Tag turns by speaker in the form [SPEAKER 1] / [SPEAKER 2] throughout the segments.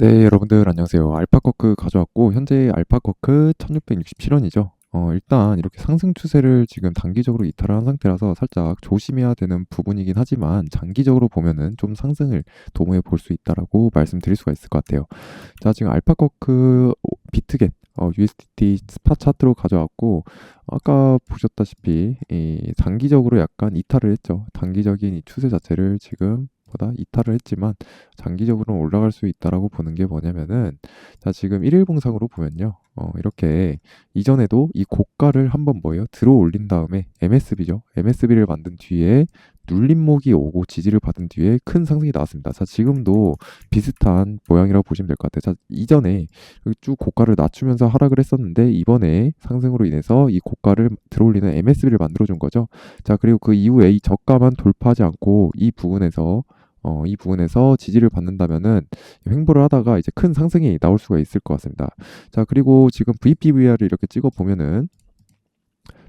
[SPEAKER 1] 네, 여러분들 안녕하세요. 알파커크 가져왔고 현재 알파커크 1667원이죠. 어, 일단 이렇게 상승 추세를 지금 단기적으로 이탈을 한 상태라서 살짝 조심해야 되는 부분이긴 하지만 장기적으로 보면은 좀 상승을 도모해 볼 수 있다라고 말씀드릴 수가 있을 것 같아요. 자, 지금 알파커크 비트겟 어, USDT 스팟 차트로 가져왔고 아까 보셨다시피 이 단기적으로 약간 이탈을 했죠. 단기적인 이 추세 자체를 지금 보다 이탈을 했지만 장기적으로는 올라갈 수 있다라고 보는 게 뭐냐면은 자 지금 일일 봉상으로 보면요. 어 이렇게 이전에도 이 고가를 한번 뭐예요? 들어 올린 다음에 MSB죠. MSB를 만든 뒤에 눌림목이 오고 지지를 받은 뒤에 큰 상승이 나왔습니다. 자 지금도 비슷한 모양이라고 보시면 될 것 같아요. 자 이전에 쭉 고가를 낮추면서 하락을 했었는데 이번에 상승으로 인해서 이 고가를 들어올리는 MSB를 만들어 준 거죠. 자 그리고 그 이후에 이 저가만 돌파하지 않고 이 부분에서 어, 이 부분에서 지지를 받는다면은 횡보를 하다가 이제 큰 상승이 나올 수가 있을 것 같습니다. 자, 그리고 지금 VPVR을 이렇게 찍어 보면은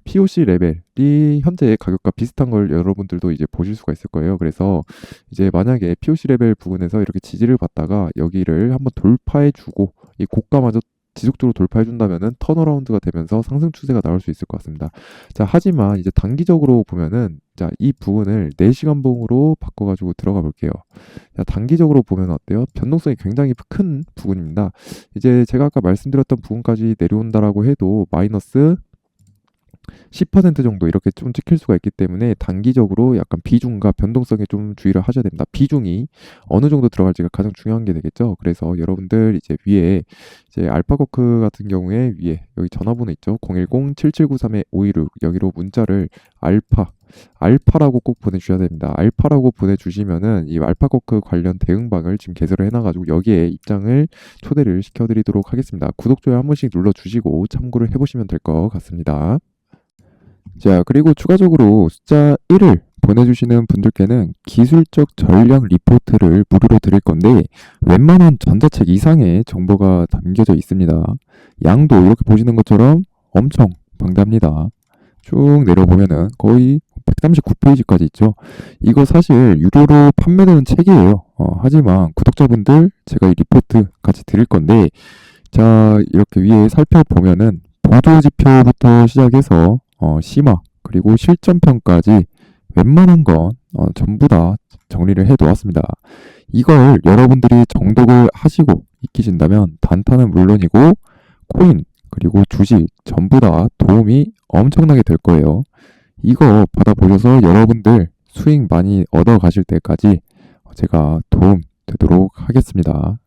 [SPEAKER 1] POC 레벨이 현재 가격과 비슷한 걸 여러분들도 이제 보실 수가 있을 거예요. 그래서 이제 만약에 POC 레벨 부분에서 이렇게 지지를 받다가 여기를 한번 돌파해 주고 이 고가마저 지속적으로 돌파해 준다면은 턴어라운드가 되면서 상승 추세가 나올 수 있을 것 같습니다. 자, 하지만 이제 단기적으로 보면은 자, 이 부분을 4시간 봉으로 바꿔 가지고 들어가 볼게요. 자, 단기적으로 보면 어때요? 변동성이 굉장히 큰 부분입니다. 이제 제가 아까 말씀드렸던 부분까지 내려온다라고 해도 마이너스 10% 정도 이렇게 좀 찍힐 수가 있기 때문에 단기적으로 약간 비중과 변동성에 좀 주의를 하셔야 됩니다. 비중이 어느 정도 들어갈지가 가장 중요한 게 되겠죠. 그래서 여러분들 이제 위에 이제 알파고크 같은 경우에 위에 여기 전화번호 있죠. 010-7793-516 여기로 문자를 알파 알파라고 꼭 보내주셔야 됩니다. 알파라고 보내주시면은 이 알파코크 관련 대응방을 지금 개설을 해놔가지고 여기에 입장을 초대를 시켜드리도록 하겠습니다. 구독, 좋아요 한 번씩 눌러주시고 참고를 해보시면 될 것 같습니다. 자, 그리고 추가적으로 숫자 1을 보내주시는 분들께는 기술적 전략 리포트를 무료로 드릴 건데 웬만한 전자책 이상의 정보가 담겨져 있습니다. 양도 이렇게 보시는 것처럼 엄청 방대합니다. 쭉 내려보면은 거의 139페이지까지 있죠. 이거 사실 유료로 판매되는 책이에요. 어, 하지만 구독자분들 제가 이 리포트 같이 드릴 건데 자 이렇게 위에 살펴보면은 보조지표부터 시작해서 어, 심화 그리고 실전평까지 웬만한 건 어, 전부 다 정리를 해 놓았습니다. 이걸 여러분들이 정독을 하시고 익히신다면 단타는 물론이고 코인 그리고 주식 전부 다 도움이 엄청나게 될 거예요. 이거 받아보셔서 여러분들 수익 많이 얻어 가실 때까지 제가 도움 되도록 하겠습니다.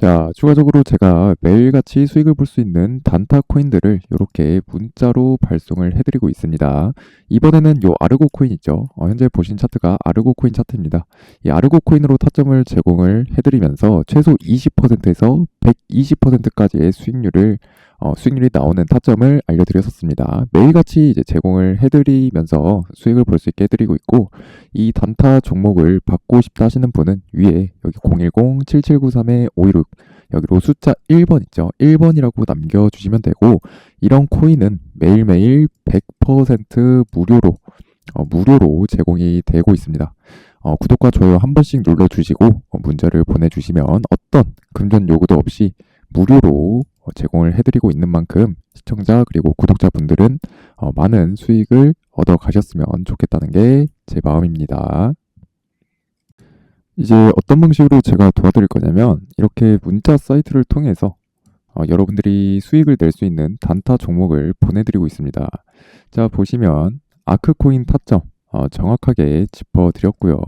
[SPEAKER 1] 자, 추가적으로 제가 매일같이 수익을 볼 수 있는 단타 코인들을 이렇게 문자로 발송을 해드리고 있습니다. 이번에는 요 아르고 코인 있죠. 어, 현재 보신 차트가 아르고 코인 차트입니다. 이 아르고 코인으로 타점을 제공을 해드리면서 최소 20%에서 120%까지의 수익률을 어, 수익률이 나오는 타점을 알려드렸었습니다. 매일같이 이제 제공을 해드리면서 수익을 볼 수 있게 해드리고 있고 이 단타 종목을 받고 싶다 하시는 분은 위에 여기 010-7793-516 여기로 숫자 1번 있죠. 1번이라고 남겨주시면 되고 이런 코인은 매일매일 100% 무료로 어, 무료로 제공이 되고 있습니다. 어, 구독과 좋아요 한 번씩 눌러주시고 어, 문자를 보내주시면 어떤 금전 요구도 없이 무료로 어, 제공을 해드리고 있는 만큼 시청자 그리고 구독자분들은 어, 많은 수익을 얻어 가셨으면 좋겠다는 게 제 마음입니다. 이제 어떤 방식으로 제가 도와드릴 거냐면 이렇게 문자 사이트를 통해서 어, 여러분들이 수익을 낼 수 있는 단타 종목을 보내드리고 있습니다. 자 보시면 아크코인 타점 어, 정확하게 짚어드렸고요.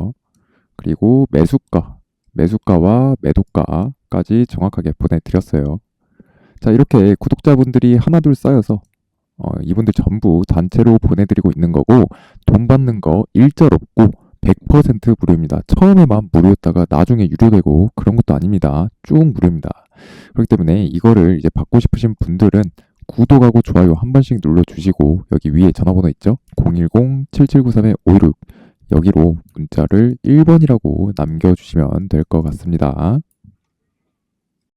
[SPEAKER 1] 그리고 매수가, 매수가와 매도가까지 정확하게 보내드렸어요. 자, 이렇게 구독자분들이 하나둘 쌓여서 어, 이분들 전부 단체로 보내드리고 있는 거고 돈 받는 거 일절 없고 100% 무료입니다. 처음에만 무료였다가 나중에 유료되고 그런 것도 아닙니다. 쭉 무료입니다. 그렇기 때문에 이거를 이제 받고 싶으신 분들은 구독하고 좋아요 한 번씩 눌러주시고 여기 위에 전화번호 있죠? 010-7793-516 여기로 문자를 1번이라고 남겨주시면 될 것 같습니다.